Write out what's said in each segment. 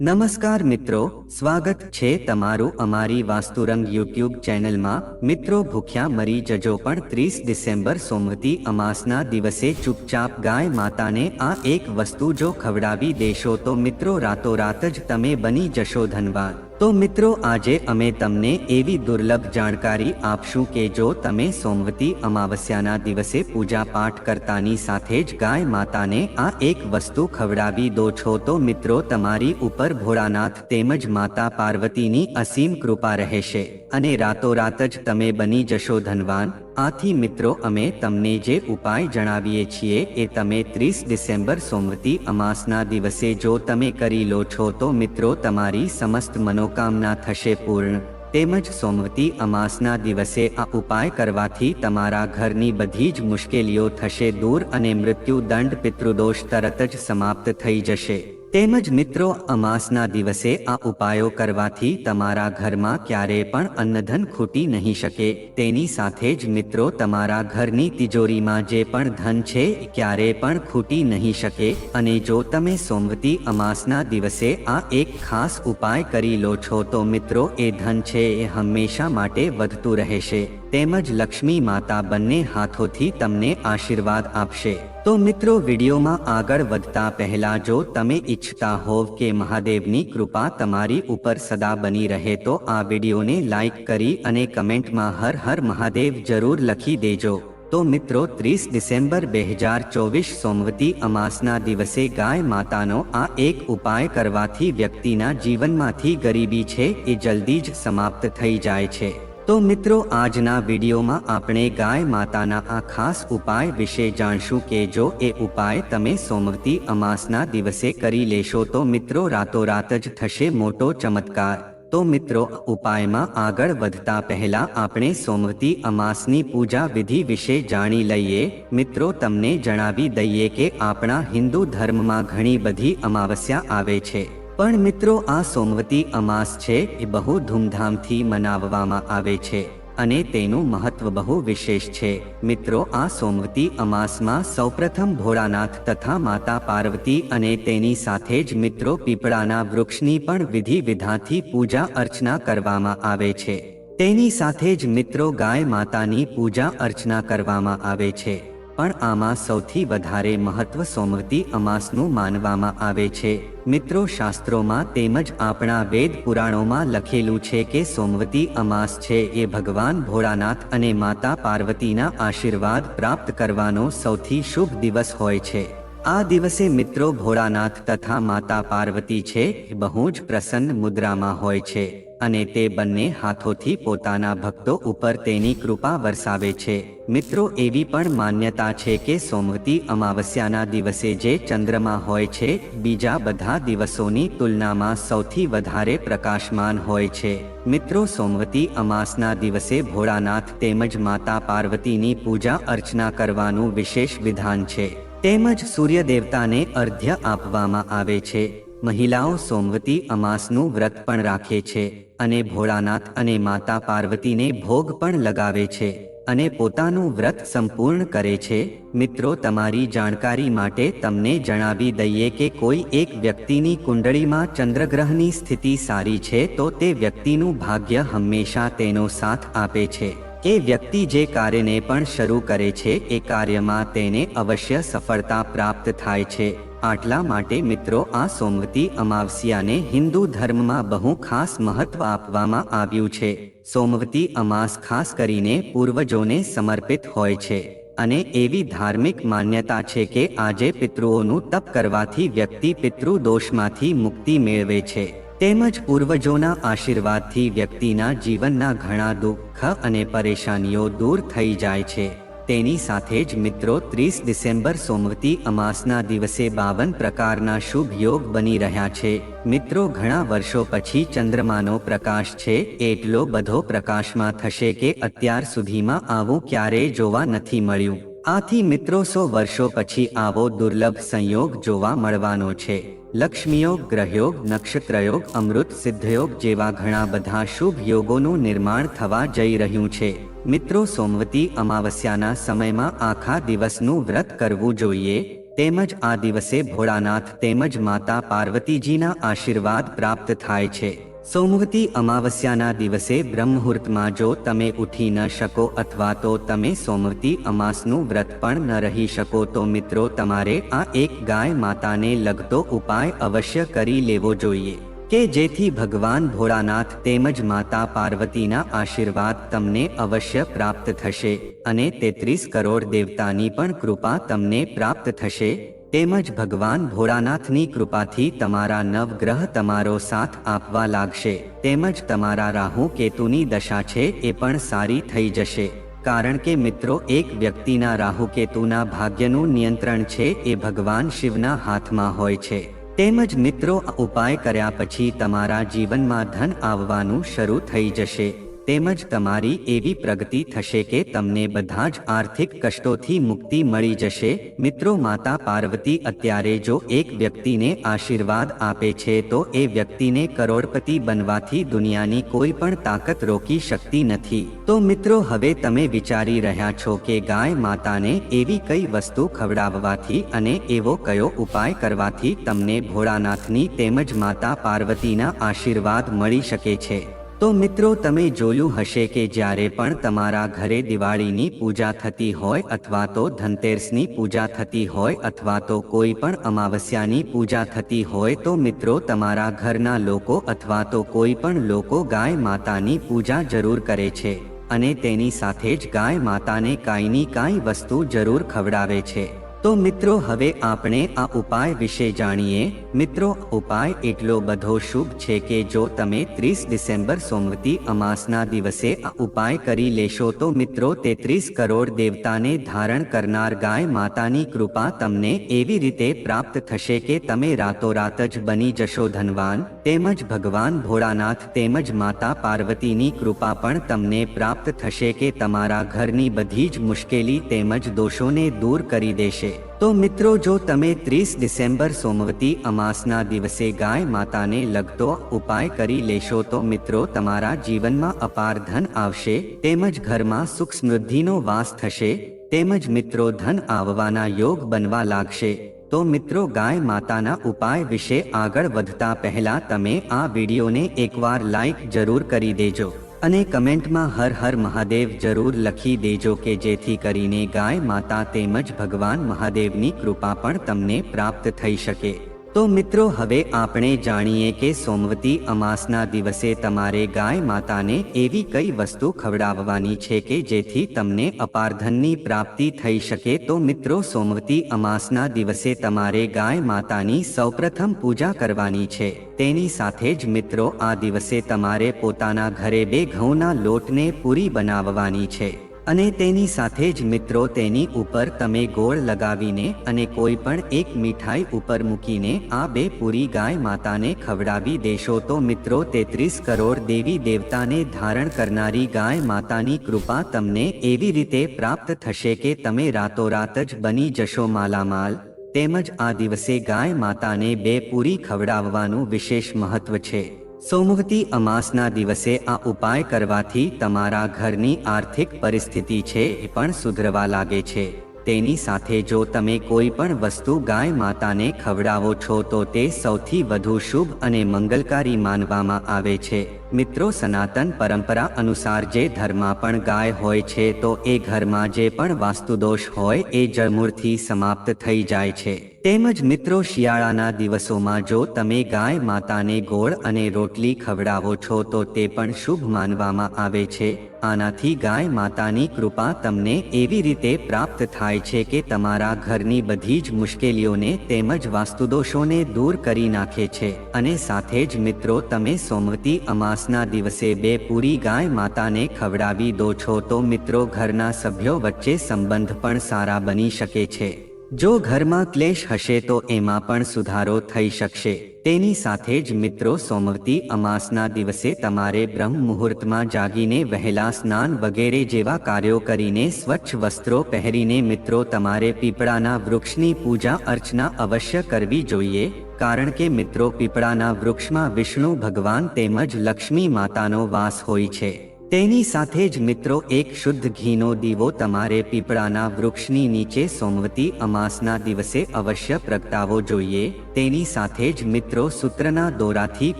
નમસ્કાર મિત્રો, સ્વાગત છે તમારું અમારી વાસ્તુરંગ યુટ્યુબ ચેનલમાં. મિત્રો, ભૂખ્યા મરી જજો પણ ત્રીસ ડિસેમ્બર સોમતી અમાસના દિવસે ચૂપચાપ ગાય માતાને આ એક વસ્તુ જો ખવડાવી દેશો તો મિત્રો રાતોરાત જ તમે બની જશો ધનવાન. તો મિત્રો, આજે અમે તમને એવી દુર્લભ જાણકારી આપશું કે જો તમે સોમવતી અમાવસ્યાના દિવસે પૂજા પાઠ કરતાની સાથે જ ગાય માતાને આ એક વસ્તુ ખવડાવી દો છો, તો મિત્રો, તમારી ઉપર ભોળાનાથ તેમજ માતા પાર્વતીની અસીમ કૃપા રહેશે અને રાતોરાત જ તમે બની જશો ધનવાન. આથી મિત્રો, અમે તમને જે ઉપાય જણાવીએ છીએ એ તમે ત્રીસ ડિસેમ્બર સોમવતી અમાસના દિવસે જો તમે કરી લો છો તો મિત્રો, તમારી સમસ્ત મનોકામના થશે પૂર્ણ. તેમજ સોમવતી અમાસના દિવસે આ ઉપાય કરવાથી તમારા ઘરની બધી જ મુશ્કેલીઓ થશે દૂર અને મૃત્યુદંડ, પિતૃદોષ તરત જ સમાપ્ત થઈ જશે. તેમજ મિત્રો, અમાસના દિવસે આ ઉપાયો કરવાથી તમારા ઘરમાં ક્યારેય પણ અન્નધન ખૂટી નહીં શકે. તેની સાથે જ મિત્રો, તમારા ઘરની તિજોરીમાં જે પણ ધન છે, ક્યારેય પણ ખૂટી નહીં શકે. અને જો તમે સોમવતી અમાસના દિવસે આ એક ખાસ ઉપાય કરી લો છો, તો મિત્રો, એ ધન છે, એ હંમેશા માટે વધતું રહેશે. તેમજ લક્ષ્મી માતા બંને હાથોથી તમને આશીર્વાદ આપશે. તો મિત્રો વિડીયોમાં આગળ વધતા પહેલા જો તમે ઈચ્છતા હોવ કે મહાદેવની કૃપા તમારી ઉપર સદા બની રહે તો આ વિડીયોને લાઈક કરી અને કમેન્ટમાં હર હર મહાદેવ જરૂર લખી દેજો. તો મિત્રો ત્રીસ ડિસેમ્બર બે હજાર ચોવીસ સોમવતી અમાસના દિવસે ગાય માતાનો આ એક ઉપાય કરવાથી વ્યક્તિના જીવનમાંથી ગરીબી છે એ જલ્દી જ સમાપ્ત થઈ જાય છે. તો મિત્રો, આજના વિડીયોમાં આપણે ગાય માતાના આ ખાસ ઉપાય વિશે જાણશું કે જો એ ઉપાય તમે સોમવતી અમાસના દિવસે કરી લેશો તો મિત્રો, રાતોરાત જ થશે મોટો ચમત્કાર. તો મિત્રો ઉપાયમાં આગળ વધતા પહેલા આપણે સોમવતી અમાસની પૂજા વિધિ વિશે જાણી લઈએ. મિત્રો, તમને જણાવી દઈએ કે આપણા હિન્દુ ધર્મમાં ઘણી બધી અમાવસ્યા આવે છે. પણ મિત્રો, આ સોમવતી અમાસ છે, એ બહુ ધૂમધામથી મનાવવામાં આવે છે અને તેનું મહત્વ બહુ વિશેષ છે. મિત્રો, આ સોમવતી અમાસમાં સૌપ્રથમ ભોળાનાથ તથા માતા પાર્વતી અને તેની સાથે જ મિત્રો પીપળાના વૃક્ષની પણ વિધિ વિધાથી પૂજા અર્ચના કરવામાં આવે છે. તેની સાથે જ મિત્રો ગાય માતાની પૂજા અર્ચના કરવામાં આવે છે. પણ આમાં સૌથી વધારે મહત્વ સોમવતી અમાસનું માનવામાં આવે છે. મિત્રો, શાસ્ત્રોમાં તેમજ આપણા વેદ પુરાણોમાં લખેલું છે કે સોમવતી અમાસ છે એ ભગવાન ભોળાનાથ અને માતા પાર્વતીના આશીર્વાદ પ્રાપ્ત કરવાનો સૌથી શુભ દિવસ હોય છે. આ દિવસે મિત્રો ભોળાનાથ તથા માતા પાર્વતી છે બહુ જ પ્રસન્ન મુદ્રામાં હોય છે. અને તે બંને હાથોથી પોતાના ભક્તો ઉપર તેની કૃપા વરસાવે છે. મિત્રો, એવી પણ માન્યતા છે કે સોમવતી અમાવસ્યાના દિવસે જે ચંદ્રમા હોય છે, બીજા બધા દિવસોની તુલનામાં સૌથી વધારે પ્રકાશમાન હોય છે. મિત્રો, સોમવતી અમાસના દિવસે ભોળાનાથ તેમજ માતા પાર્વતીની પૂજા અર્ચના કરવાનું વિશેષ વિધાન છે. તેમજ સૂર્ય દેવતાને અર્ધ્ય આપવામાં આવે છે. મહિલાઓ સોમવતી અમાસનું વ્રત પણ રાખે છે અને ભોળાનાથ અને માતા પાર્વતીને ભોગ પણ લગાવે છે અને પોતાનું વ્રત સંપૂર્ણ કરે છે. મિત્રો, તમારી જાણકારી માટે તમને જણાવી દઈએ કે કોઈ એક વ્યક્તિની કુંડળીમાં ચંદ્રગ્રહની સ્થિતિ સારી છે તો તે વ્યક્તિનું ભાગ્ય હંમેશા તેનો સાથ આપે છે. એ વ્યક્તિ જે કાર્યને પણ શરૂ કરે છે, એ કાર્યમાં તેને અવશ્ય સફળતા પ્રાપ્ત થાય છે. આટલા માટે મિત્રો આ સોમવતી અમાવસ્યાને હિન્દુ ધર્મમાં બહુ ખાસ મહત્વ આપવામાં આવ્યું છે. સોમવતી અમાસ ખાસ કરીને પૂર્વજોને સમર્પિત હોય છે અને એવી ધાર્મિક માન્યતા છે કે આજે પિતૃઓનું તપ કરવાથી વ્યક્તિ પિતૃ દોષમાંથી મુક્તિ મેળવે છે. તેમજ પૂર્વજોના આશીર્વાદથી વ્યક્તિના જીવનના ઘણા દુઃખ અને પરેશાનીઓ દૂર થઈ જાય છે. તેની સાથે જ મિત્રો ત્રીસ ડિસેમ્બર સોમવતી અમાસના દિવસે બાવન પ્રકારના શુભ યોગ બની રહ્યા છે. મિત્રો ઘણા વર્ષો પછી ચંદ્રમાનો પ્રકાશ છે, એટલો બધો પ્રકાશમાં થશે કે અત્યાર સુધીમાં આવું ક્યારેય જોવા નથી મળ્યું. આથી મિત્રો સો વર્ષો પછી આવો દુર્લભ સંયોગ જોવા મળવાનો છે. લક્ષ્મીયોગ, ગ્રહયોગ, નક્ષત્રયોગ, અમૃત સિદ્ધયોગ જેવા ઘણા બધા શુભ યોગોનું નિર્માણ થવા જઈ રહ્યું છે. મિત્રો સોમવતી અમાવસ્યાના સમયમાં આખા દિવસનું વ્રત કરવું જોઈએ, તેમજ આ દિવસે ભોળાનાથ તેમજ માતા પાર્વતીજીના આશીર્વાદ પ્રાપ્ત થાય છે. સોમવતી અમાવસ્યાના દિવસે બ્રહ્મહુર્તમાં જો તમે ઉઠી ન શકો અથવા તો તમે સોમવતી અમાસનું વ્રત પણ ન રહી શકો તો મિત્રો તમારે આ એક ગાય માતાને લગતો ઉપાય અવશ્ય કરી લેવો જોઈએ. કે જેથી ભગવાન ભોળાનાથ તેમજ માતા પાર્વતીના આશીર્વાદ તમને અવશ્ય પ્રાપ્ત થશે અને તેત્રીસ કરોડ દેવતાની પણ કૃપા તમને પ્રાપ્ત થશે. તેમજ ભગવાન ભોળાનાથની કૃપાથી તમારા નવગ્રહ તમારો સાથ આપવા લાગશે. તેમજ તમારા રાહુ કેતુની દશા છે એ પણ સારી થઈ જશે. કારણ કે મિત્રો, એક વ્યક્તિના રાહુ કેતુના ભાગ્યનું નિયંત્રણ છે એ ભગવાન શિવના હાથમાં હોય છે. તેમજ મિત્રો ઉપાય કર્યા પછી તમારા જીવનમાં ધન આવવાનું શરૂ થઈ જશે. તેમજ તમારી એવી પ્રગતિ થશે કે તમને બધા જ આર્થિક કષ્ટોથી મુક્તિ મળી જશે. મિત્રો માતા પાર્વતી અત્યારે જો એક વ્યક્તિને આશીર્વાદ આપે છે તો એ વ્યક્તિને કરોડપતિ બનવાથી દુનિયાની કોઈ પણ તાકાત રોકી શકતી નથી. તો મિત્રો હવે તમે વિચારી રહ્યા છો કે ગાય માતાને એવી કઈ વસ્તુ ખવડાવવાથી અને એવો કયો ઉપાય કરવાથી તમને ભોળાનાથની તેમજ માતા પાર્વતીના આશીર્વાદ મળી શકે છે? તો મિત્રો, તમે જોયું હશે કે જ્યારે પણ તમારા ઘરે દિવાળીની પૂજા થતી હોય અથવા તો ધનતેરસની પૂજા થતી હોય અથવા તો કોઈ પણ અમાવસ્યાની પૂજા થતી હોય, તો મિત્રો, તમારા ઘરના લોકો અથવા તો કોઈ પણ લોકો ગાય માતાની પૂજા જરૂર કરે છે અને તેની સાથે જ ગાય માતાને કાંઈની કાંઈ વસ્તુ જરૂર ખવડાવે છે. તો મિત્રો, હવે આપણે આ ઉપાય વિશે જાણીએ. મિત્રો, ઉપાય એટલો બધો શુભ છે કે જો તમે ત્રીસ ડિસેમ્બર સોમવતી અમાસના દિવસે આ ઉપાય કરી લેશો, તો મિત્રો, તેત્રીસ કરોડ દેવતાને ધારણ કરનાર ગાય માતાની કૃપા તમને એવી રીતે પ્રાપ્ત થશે કે તમે રાતોરાત જ બની જશો. ધનવાન તેમજ ભગવાન ભોળાનાથ તેમજ માતા પાર્વતીની કૃપા પણ તમને પ્રાપ્ત થશે કે તમારા ઘરની બધી જ મુશ્કેલી તેમજ દોષોને દૂર કરી દેશે. તો મિત્રો, જો તમે ત્રીસ ડિસેમ્બર સોમવતી અમાસના દિવસે ગાય માતાને લગતો ઉપાય કરી લેશો, તો મિત્રો, તમારા જીવનમાં અપાર ધન આવશે, તેમજ ઘરમાં સુખ સમૃદ્ધિનો વાસ થશે, તેમજ મિત્રો, ધન આવવાના યોગ બનવા લાગશે. તો મિત્રો, ગાય માતાના ઉપાય વિશે આગળ વધતા પહેલા તમે આ વિડીયોને એકવાર લાઈક જરૂર કરી દેજો. અને કમેન્ટમાં હર હર મહાદેવ જરૂર લખી દેજો કે જેથી કરીને ગાય માતા તેમજ ભગવાન મહાદેવની કૃપા પણ તમને પ્રાપ્ત થઈ શકે. તો મિત્રો, હવે આપણે જાણીએ કે સોમવતી અમાસના દિવસે તમારે ગાય માતાને એવી કઈ વસ્તુ ખવડાવવાની છે કે જેથી તમને અપારધનની પ્રાપ્તિ થઈ શકે. તો મિત્રો, સોમવતી અમાસના દિવસે તમારે ગાય માતાની સૌપ્રથમ પૂજા કરવાની છે. તેની સાથે જ મિત્રો, આ દિવસે તમારે પોતાના ઘરે બે ઘઉંના લોટને પૂરી બનાવવાની છે. અને તેની સાથે જ મિત્રો તેની ઉપર તમે ગોળ લગાવીને અને કોઈ પણ એક મીઠાઈ ઉપર મૂકીને આ બે પૂરી ગાય માતાને ખવડાવી દેશો તો મિત્રો તેત્રીસ કરોડ દેવી દેવતાને ધારણ કરનારી ગાય માતાની કૃપા તમને એવી રીતે પ્રાપ્ત થશે કે તમે રાતોરાત જ બની જશો માલામાલ. તેમજ આ દિવસે ગાય માતાને બે પૂરી ખવડાવવાનું વિશેષ મહત્વ છે. સોમવતી અમાસના દિવસે આ ઉપાય કરવાથી તમારા ઘરની આર્થિક પરિસ્થિતિ છે એ પણ સુધરવા લાગે છે. તેની સાથે જો તમે કોઈ પણ વસ્તુ ગાય માતાને ખવડાવો છો તો તે સૌથી વધુ શુભ અને મંગલકારી માનવામાં આવે છે. મિત્રો, સનાતન પરંપરા અનુસાર જે ધર્મમાં પણ ગાય હોય છે, તો એ ઘરમાં જે પણ વાસ્તુદોષ હોય, એ જળમૂળથી સમાપ્ત થઈ જાય છે. તેમજ મિત્રો, શિયાળાના દિવસોમાં જો તમે ગાય માતાને ગોળ અને રોટલી ખવડાવો છો, તો તે પણ શુભ માનવામાં આવે છે. આનાથી ગાય માતાની કૃપા તમને એવી રીતે પ્રાપ્ત થાય છે કે તમારા ઘરની બધી જ મુશ્કેલીઓને તેમજ વાસ્તુદોષોને દૂર કરી નાખે છે. અને સાથે જ મિત્રો, તમે સોમવતી અમાસના દિવસે બે પૂરી ગાય માતાને ખવડાવી દો છો તો મિત્રો ઘરના સભ્યો વચ્ચે સંબંધ પણ સારા બની શકે છે. જો ઘરમાં ક્લેશ હશે તો એમાં પણ સુધારો થઈ શકશે. તેની સાથે જ મિત્રો સોમવતી અમાસના દિવસે તમારે બ્રહ્મ મુહૂર્તમાં જાગીને વહેલા સ્નાન વગેરે જેવા કાર્યો કરીને સ્વચ્છ વસ્ત્રો પહેરીને મિત્રો તમારે પીપળાના વૃક્ષની પૂજા અર્ચના અવશ્ય કરવી જોઈએ, કારણ કે મિત્રો પીપળાના વૃક્ષમાં વિષ્ણુ ભગવાન તેમજ લક્ષ્મી માતાનો વાસ હોય છે. તેની સાથે જ મિત્રો એક શુદ્ધ ઘીનો દીવો તમારે પીપળાના વૃક્ષની નીચે સોમવતી અમાસના દિવસે અવશ્ય પ્રગટાવવો જોઈએ. તેની સાથે જ મિત્રો સૂત્રના દોરાથી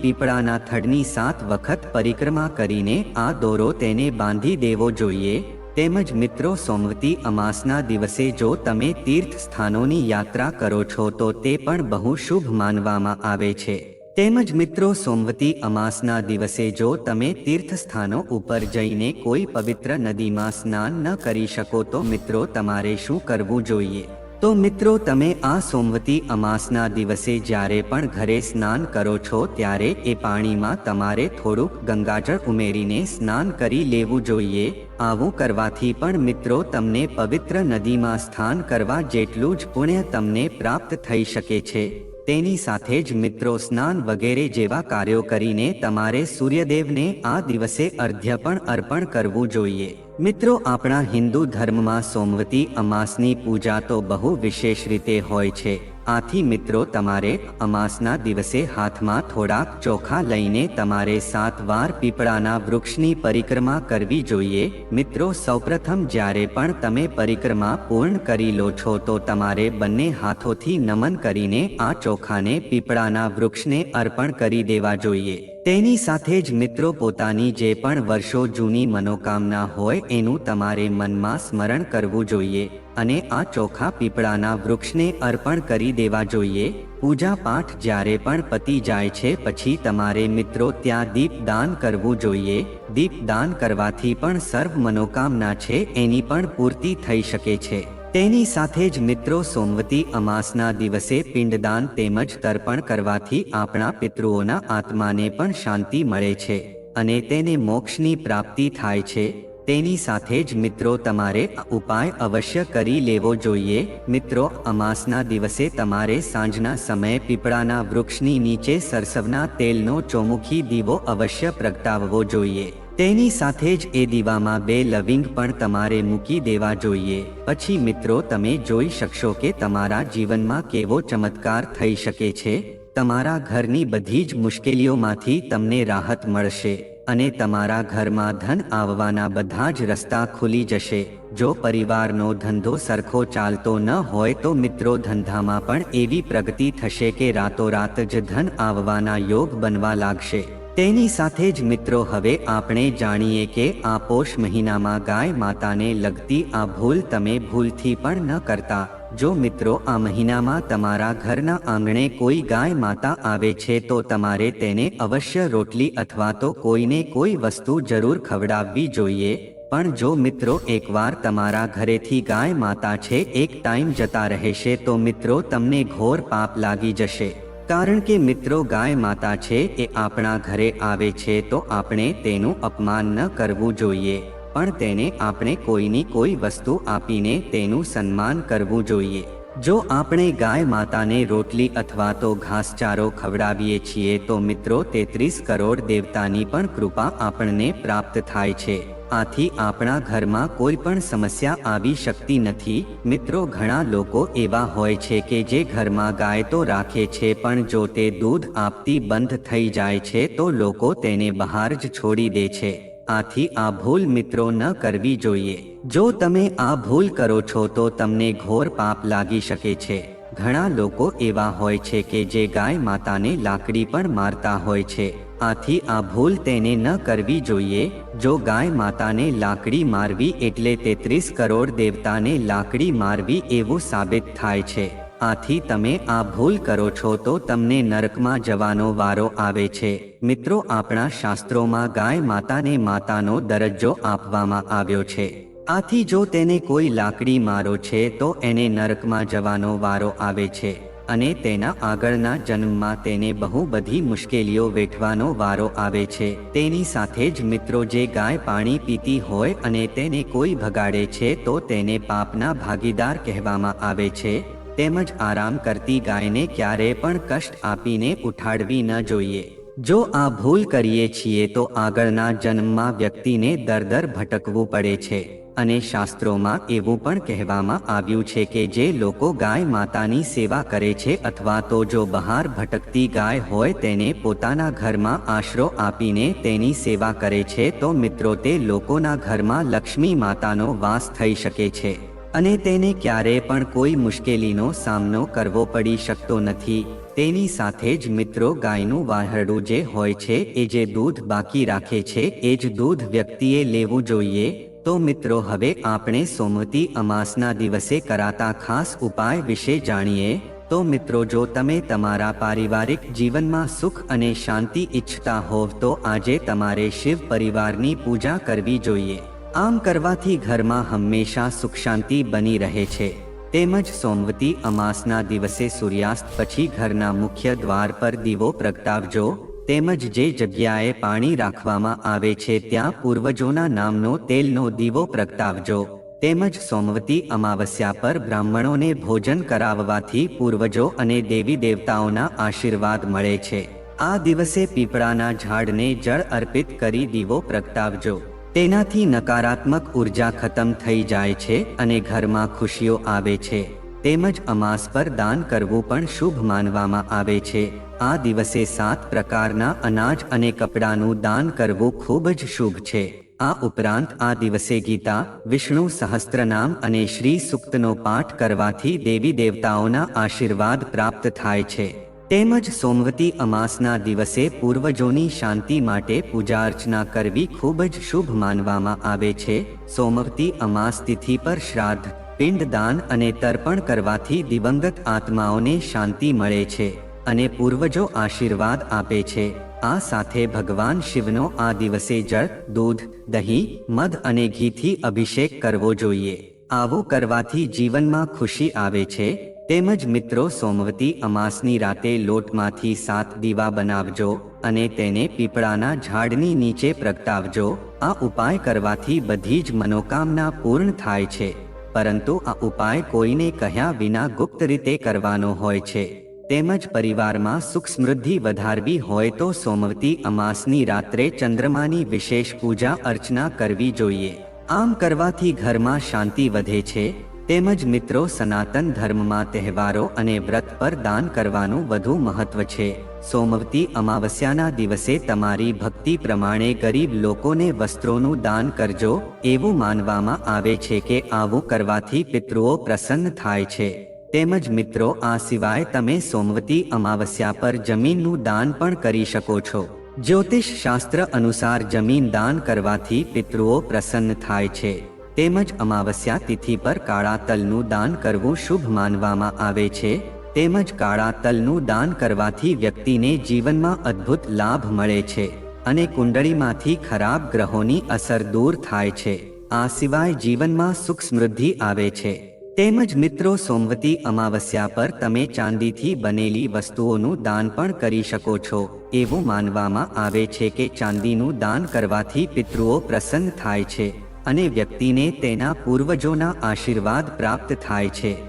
પીપળાના થડની સાત વખત પરિક્રમા કરીને આ દોરો તેને બાંધી દેવો જોઈએ. તેમજ મિત્રો સોમવતી અમાસના દિવસે જો તમે તીર્થ સ્થાનોની યાત્રા કરો છો તો તે પણ બહુ શુભ માનવામાં આવે છે. તેમજ મિત્રો, સોમવતી અમાસના દિવસે જો તમે તીર્થસ્થાનો ઉપર જઈને કોઈ પવિત્ર નદીમાં સ્નાન ન કરી શકો, તો મિત્રો, તમારે શું કરવું જોઈએ? તો મિત્રો, તમે આ સોમવતી અમાસના દિવસે જ્યારે પણ ઘરે સ્નાન કરો છો, ત્યારે એ પાણીમાં તમારે થોડુંક ગંગાજળ ઉમેરીને સ્નાન કરી લેવું જોઈએ. આવું કરવાથી પણ મિત્રો, તમને પવિત્ર નદીમાં સ્નાન કરવા જેટલું જ પુણ્ય તમને પ્રાપ્ત થઈ શકે છે. તેની સાથે જ મિત્રો સ્નાન વગેરે જેવા કાર્યો કરીને તમારે સૂર્યદેવને આ દિવસે અર્ધ્ય પણ અર્પણ કરવું જોઈએ. મિત્રો, આપણા હિન્દુ ધર્મમાં સોમવતી, અમાસની પૂજા તો બહુ વિશેષ રીતે હોય છે. આથી મિત્રો તમારે અમાસના દિવસે હાથમાં થોડાક ચોખા લઈને તમારે સાત વાર પીપળાના વૃક્ષની પરિક્રમા કરવી જોઈએ. મિત્રો, સૌપ્રથમ જ્યારે પણ તમે પરિક્રમા પૂર્ણ કરી લો છો તો તમારે બંને હાથોથી નમન કરીને આ ચોખાને પીપળાના વૃક્ષને અર્પણ કરી દેવા જોઈએ. તેની સાથે જ મિત્રો પોતાની જે પણ વર્ષો જૂની મનોકામના હોય એનું તમારે મનમાં સ્મરણ કરવું જોઈએ અને આ ચોખા પીપળાના વૃક્ષને અર્પણ કરી દેવા જોઈએ. પૂજા પાઠ જ્યારે પણ પતી જાય છે પછી તમારે મિત્રો ત્યાં દીપદાન કરવું જોઈએ. દીપદાન કરવાથી પણ સર્વ મનોકામના છે એની પણ પૂર્તિ થઈ શકે છે. તેની સાથે જ મિત્રો સોમવતી અમાસના દિવસે પિંડદાન તેમજ તર્પણ કરવાથી આપણા પિતૃઓના આત્માને પણ શાંતિ મળે છે અને તેને મોક્ષની પ્રાપ્તિ થાય છે. તેની સાથે જ મિત્રો તમારે ઉપાય અવશ્ય કરી લેવો જોઈએ. મિત્રો, અમાસના દિવસે તમારે સાંજના સમયે પીપળાના વૃક્ષની નીચે સરસવના તેલનો ચોમુખી દીવો અવશ્ય પ્રગટાવવો જોઈએ. તેની સાથે જ એ દીવામાં બે લવિંગ પણ તમારે મૂકી દેવા જોઈએ. પછી મિત્રો, તમે જોઈ શકશો કે તમારા જીવનમાં કેવો ચમત્કાર થઈ શકે છે. તમારા ઘરની બધી જ મુશ્કેલીઓમાંથી તમને રાહત મળશે અને તમારા ઘરમાં ધન આવવાના બધા જ રસ્તા ખુલી જશે. જો પરિવારનો ધંધો સરખો ચાલતો ન હોય તો મિત્રો, ધંધામાં પણ એવી પ્રગતિ થશે કે રાતોરાત જ ધન આવવાના યોગ બનવા લાગશે. તેની સાથે જ મિત્રો, હવે આપણે જાણીએ કે આ પોષ મહિનામાં ગાય માતાને લગતી આ ભૂલ તમે ભૂલથી પણ ન કરતા. જો મિત્રો, આ મહિનામાં તમારા ઘરના આંગણે કોઈ ગાય માતા આવે છે, તો તમારે તેને અવશ્ય રોટલી અથવા તો કોઈને કોઈ વસ્તુ જરૂર ખવડાવવી જોઈએ. પણ જો મિત્રો, એકવાર તમારા ઘરેથી ગાય માતા છે, એક ટાઈમ જતા રહેશે, તો મિત્રો, તમને ઘોર પાપ લાગી જશે. કારણ કે મિત્રો ગાય માતા છે એ આપણા ઘરે આવે છે તો આપણે તેનું અપમાન ન કરવું જોઈએ. પણ તેને આપણે કોઈની કોઈ વસ્તુ આપીને તેનું સન્માન કરવું જોઈએ. જો આપણે ગાય માતાને રોટલી અથવા તો ઘાસચારો ખવડાવીએ છીએ તો મિત્રો તેત્રીસ કરોડ દેવતાની પણ કૃપા આપણને પ્રાપ્ત થાય છે. આથી આપણા ઘરમાં કોઈ પણ સમસ્યા આવી શકતી નથી. મિત્રો, ઘણા લોકો એવા હોય છે કે જે ઘરમાં ગાય તો રાખે છે, પણ જો તે દૂધ આપતી બંધ થઈ જાય છે, તો લોકો તેને બહાર જ છોડી દે છે. આથી આ ભૂલ મિત્રો ન કરવી જોઈએ. જો તમે આ ભૂલ કરો છો, તો તમને ઘોર પાપ લાગી શકે છે. ઘણા લોકો એવા હોય છે કે જે ગાય માતાને લાકડી પણ મારતા હોય છે. આથી આ ભૂલ તેને ન કરવી જોઈએ. જો ગાય માતાને લાકડી મારવી એટલે તેત્રીસ કરોડ દેવતાને લાકડી મારવી એવું સાબિત થાય છે. આથી તમે આ ભૂલ કરો છો તો તમને નરકમાં જવાનો વારો આવે છે. મિત્રો, આપણા શાસ્ત્રોમાં ગાય માતાને માતાનો દરજ્જો આપવામાં આવ્યો છે. આથી જો તેને કોઈ લાકડી મારો છે તો એને નરકમાં જવાનો વારો આવે છે. અને તેના આગળના જન્મમાં તેને બહુ બધી મુશ્કેલીઓ વેઠવાનો વારો આવે છે. તેની સાથે જ મિત્રો જે ગાય પાણી પીતી હોય અને તેને કોઈ ભગાડે છે તો તેને પાપના ભાગીદાર કહેવામાં આવે છે. તેમજ આરામ કરતી ગાયને ક્યારે પણ કષ્ટ આપીને ઉઠાડવી ન જોઈએ. જો આ ભૂલ કરીએ છીએ તો આગળના જન્મમાં વ્યક્તિને દર દર ભટકવું પડે છે. અને શાસ્ત્રોમાં એવું પણ કહેવામાં આવ્યું છે કે જે લોકો ગાય માતાની સેવા કરે છે અથવા તો જો બહાર ભટકતી ગાય હોય તેને પોતાના ઘરમાં આશરો આપીને તેની સેવા કરે છે તો મિત્રો તે લોકોના ઘરમાં લક્ષ્મી માતાનો વાસ થઈ શકે છે. અને તેને ક્યારેય પણ કોઈ મુશ્કેલીનો સામનો કરવો પડી શકતો નથી. તેની સાથે જ મિત્રો ગાયનું વાહરડું જે હોય છે એ જે દૂધ બાકી રાખે છે એ જ દૂધ વ્યક્તિએ લેવું જોઈએ તો મિત્રો હવે આપણે સોમવતી અમાસના દિવસે કરાતા ખાસ ઉપાય વિશે જાણીએ. તો મિત્રો જો તમે તમારા પારિવારિક જીવનમાં સુખ અને શાંતિ ઈચ્છતા હોવ તો આજે તમારે શિવ પરિવારની પૂજા કરવી જોઈએ. આમ કરવાથી ઘરમાં હંમેશા સુખ શાંતિ બની રહે છે. તેમજ સોમવતી અમાસના દિવસે સૂર્યાસ્ત પછી ઘરના મુખ્ય દ્વાર પર દીવો પ્રગટાવજો. તેમજ જે જગ્યાએ પાણી રાખવામાં આવે છે ત્યાં પૂર્વજોના નામનો તેલનો દીવો પ્રગટાવજો. તેમજ સોમવતી અમાવસ્યા પર બ્રાહ્મણોને ભોજન કરાવવાથી પૂર્વજો અને દેવી દેવતાઓના આશીર્વાદ મળે છે. આ દિવસે પીપળાના ઝાડને જળ અર્પિત કરી દીવો પ્રગટાવજો. તેનાથી નકારાત્મક ઊર્જા ખતમ થઈ જાય છે અને ઘરમાં ખુશીઓ આવે છે. તેમજ અમાસ પર દાન કરવું પણ શુભ માનવામાં આવે છે. આ દિવસે સાત પ્રકારના અનાજ અને કપડાનું દાન કરવું ખૂબ જ શુભ છે. આ ઉપરાંત આ દિવસે ગીતા, વિષ્ણુ સહસ્ત્રનામ અને શ્રી સુક્તનો પાઠ કરવાથી દેવી દેવતાઓના આશીર્વાદ પ્રાપ્ત થાય છે. તેમજ સોમવતી અમાસના દિવસે પૂર્વજોની શાંતિ માટે પૂજા અર્ચના કરવી ખૂબ જ શુભ માનવામાં આવે છે. સોમવતી અમાસ તિથિ પર શ્રાદ્ધ પિંડદાન અને તર્પણ કરવાથી દિવંગત આત્માઓને શાંતિ મળે છે અને પૂર્વજો આશીર્વાદ આપે છે. આ સાથે ભગવાન શિવનો આ દિવસે જળ, દૂધ, દહીં, મધ અને ઘીથી અભિષેક કરવો જોઈએ. આવું કરવાથી જીવનમાં ખુશી આવે છે. તેમજ મિત્રો સોમવતી અમાસની રાતે લોટમાંથી સાત દીવા બનાવજો અને તેને પીપળાના ઝાડની નીચે પ્રગટાવજો. આ ઉપાય કરવાથી બધી જ મનોકામના પૂર્ણ થાય છે. પરંતુ આ ઉપાય કોઈને કહ્યા વિના ગુપ્ત રીતે કરવાનો હોય છે. તેમજ પરિવારમાં સુખ સમૃદ્ધિ વધારવી હોય તો સોમવતી અમાસની રાત્રે ચંદ્રમાની વિશેષ પૂજા અર્ચના કરવી જોઈએ. આમ કરવાથી ઘરમાં શાંતિ વધે છે, તેમજ મિત્રો સનાતન ધર્મમાં તહેવારો અને વ્રત પર દાન કરવાનું વધુ મહત્વ છે. સોમવતી અમાવસ્યાના દિવસે તમારી ભક્તિ પ્રમાણે ગરીબ લોકોને વસ્ત્રોનું દાન કરજો, એવું માનવામાં આવે છે કે આવું કરવાથી પિતૃઓ પ્રસન્ન થાય છે. તેમજ મિત્રો, આ સિવાય તમે સોમવતી અમાવસ્યા પર જમીનનું દાન પણ કરી શકો છો. જ્યોતિષ શાસ્ત્ર અનુસાર જમીન દાન કરવાથી પિતૃઓ પ્રસન્ન થાય છે. તેમજ અમાવસ્યા તિથિ પર કાળા તલનું દાન કરવું શુભ માનવામાં આવે છે. તેમજ કાળા તલનું દાન કરવાથી વ્યક્તિને જીવનમાં અદ્ભુત લાભ મળે છે અને કુંડળીમાંથી ખરાબ ગ્રહોની અસર દૂર થાય છે. આ સિવાય જીવનમાં સુખ સમૃદ્ધિ આવે છે. તેમજ મિત્રો, સોમવતી અમાવસ્યા પર તમે ચાંદીથી બનેલી વસ્તુઓનું દાન પણ કરી શકો છો. એવું માનવામાં આવે છે કે ચાંદીનું દાન કરવાથી પિતૃઓ પ્રસન્ન થાય છે અને વ્યક્તિને તેના પૂર્વજોના આશીર્વાદ પ્રાપ્ત થાય છે.